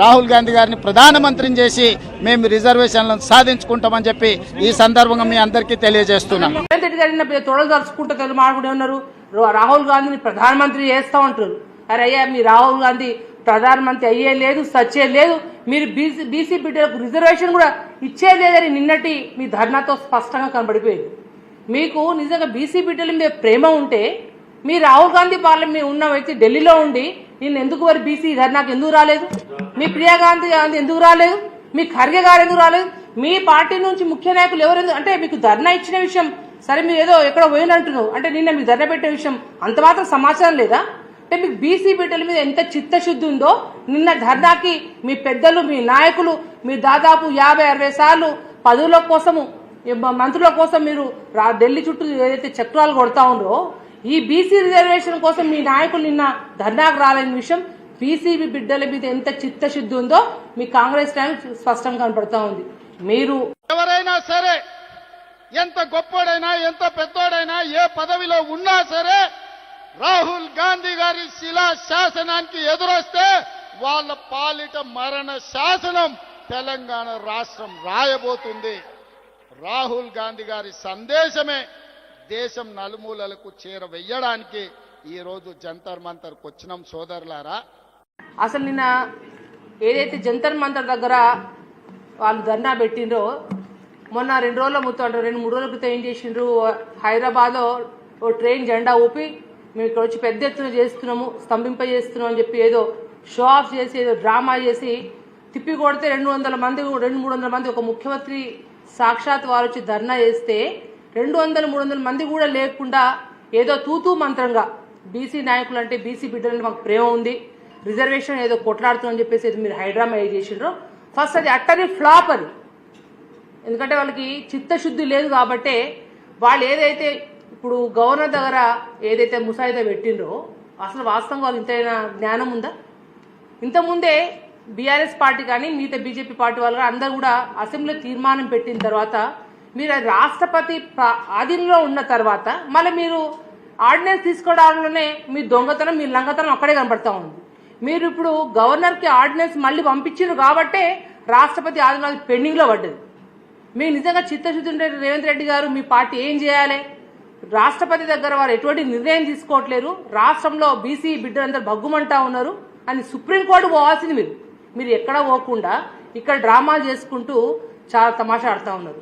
రాహుల్ గాంధీ గారిని ప్రధానమంత్రిని చేసి మేము రిజర్వేషన్లను సాధించుకుంటామని చెప్పి ఈ సందర్భంగా మీ అందరికీ తెలియజేస్తున్నాం. రేవంత్ రెడ్డి గారిని తెలుగు ఉన్నారు. రాహుల్ గాంధీని ప్రధానమంత్రి చేస్తా ఉంటారు. అరే అయ్యా మీ రాహుల్ గాంధీ ప్రధానమంత్రి అయ్యే లేదు సచ్చే లేదు. మీరు బీసీ బీసీ బిడ్డలకు రిజర్వేషన్ కూడా ఇచ్చే లేదని నిన్నటి మీ ధర్నాతో స్పష్టంగా కనబడిపోయింది. మీకు నిజంగా బీసీ బిడ్డల మీద ప్రేమ ఉంటే మీ రాహుల్ గాంధీ పార్లమెంట్ ఉన్న వ్యక్తి ఢిల్లీలో ఉండి నేను ఎందుకు వారి బీసీ ధర్నాకు ఎందుకు రాలేదు? మీ ప్రియాగాంధీ గాంధీ ఎందుకు రాలేదు? మీ ఖర్గే గారు ఎందుకు రాలేదు? మీ పార్టీ నుంచి ముఖ్య నాయకులు ఎవరు అంటే మీకు ధర్నా ఇచ్చిన విషయం సరే మీరు ఏదో ఎక్కడ పోయినట్టున్నావు అంటే నిన్న మీకు ధర్నా పెట్టే విషయం అంత మాత్రం సమాచారం లేదా? అంటే మీకు బీసీ బిడ్డల మీద ఎంత చిత్తశుద్ధి ఉందో నిన్న ధర్నాకి మీ పెద్దలు మీ నాయకులు మీ దాదాపు యాభై అరవై సార్లు పదవుల కోసము మంత్రుల కోసం మీరు ఢిల్లీ చుట్టూ ఏదైతే చక్రాలు కొడతా ఉందో ఈ బీసీ రిజర్వేషన్ కోసం మీ నాయకులు నిన్న ధర్నాకు రాలేని విషయం పీసీబీ బిడ్డల మీద ఎంత చిత్తశుద్ధి ఉందో మీ కాంగ్రెస్ టైం స్పష్టంగా కనపడతా ఉంది. మీరు ఎవరైనా సరే ఎంత గొప్పోడైనా ఎంత పెద్దోడైనా ఏ పదవిలో ఉన్నా సరే రాహుల్ గాంధీ గారి శిలా శాసనానికి ఎదురొస్తే వాళ్ళ పాలిట మరణ శాసనం తెలంగాణ రాష్ట్రం రాయబోతుంది. రాహుల్ గాంధీ గారి సందేశమే దేశం నలుమూలలకు చేరవేయడానికి ఈరోజు జంతర్ మంతర్కి వచ్చినాం సోదరులారా. అసలు నిన్న ఏదైతే జంతర్ మంతర్ దగ్గర వాళ్ళు ధర్నా పెట్టిండ్రో మొన్న రెండు రోజుల మొత్తం రెండు మూడు రోజుల క్రితం ఏం చేసిండ్రు హైదరాబాద్లో ఓ ట్రైన్ జెండా ఊపి మేము ఇక్కడ వచ్చి పెద్ద ఎత్తున చేస్తున్నాము స్తంభింప చేస్తున్నాం అని చెప్పి ఏదో షో ఆఫ్ చేసి ఏదో డ్రామా చేసి తిప్పి కొడితే రెండు వందల మంది రెండు మూడు వందల మంది ఒక ముఖ్యమంత్రి సాక్షాత్ వారు వచ్చి ధర్నా చేస్తే రెండు వందల మూడు వందల మంది కూడా లేకుండా ఏదో తూతూ మంత్రంగా బీసీ నాయకులు అంటే బీసీ బిడ్డలంటే మాకు ప్రేమ ఉంది. రిజర్వేషన్ ఏదో కొట్లాడుతుందని చెప్పేసి ఏదో మీరు హైడ్రామా ఏ చేసిండ్రో ఫస్ట్ అది అట్టని ఫ్లాప్ అది. ఎందుకంటే వాళ్ళకి చిత్తశుద్ధి లేదు కాబట్టే వాళ్ళు ఏదైతే ఇప్పుడు గవర్నర్ దగ్గర ఏదైతే ముసాయిదా పెట్టిండ్రో అసలు వాస్తవంగా వాళ్ళు ఇంతైనా జ్ఞానం ఉందా? ఇంతకుముందే బీఆర్ఎస్ పార్టీ కానీ మిగతా బీజేపీ పార్టీ వాళ్ళు అందరూ కూడా అసెంబ్లీలో తీర్మానం పెట్టిన తర్వాత మీరు అది రాష్ట్రపతి ఆధీనంలో ఉన్న తర్వాత మళ్ళీ మీరు ఆర్డినెన్స్ తీసుకోవడంలోనే మీ దొంగతనం మీ లంగతనం అక్కడే కనబడతా ఉంది. మీరు ఇప్పుడు గవర్నర్కి ఆర్డినెన్స్ మళ్ళీ పంపించారు కాబట్టే రాష్ట్రపతి ఆధీనం పెండింగ్లో పడ్డది. మీకు నిజంగా చిత్తశుద్ధి ఉంటే రేవంత్ రెడ్డి గారు మీ పార్టీ ఏం చేయాలి? రాష్ట్రపతి దగ్గర వారు ఎటువంటి నిర్ణయం తీసుకోవట్లేరు. రాష్ట్రంలో బీసీ బిడ్డలందరూ భగ్గుమంటా ఉన్నారు అని సుప్రీంకోర్టు పోవాల్సింది మీరు. మీరు ఎక్కడ పోకుండా ఇక్కడ డ్రామాలు చేసుకుంటూ చాలా తమాషా ఆడుతూ ఉన్నారు.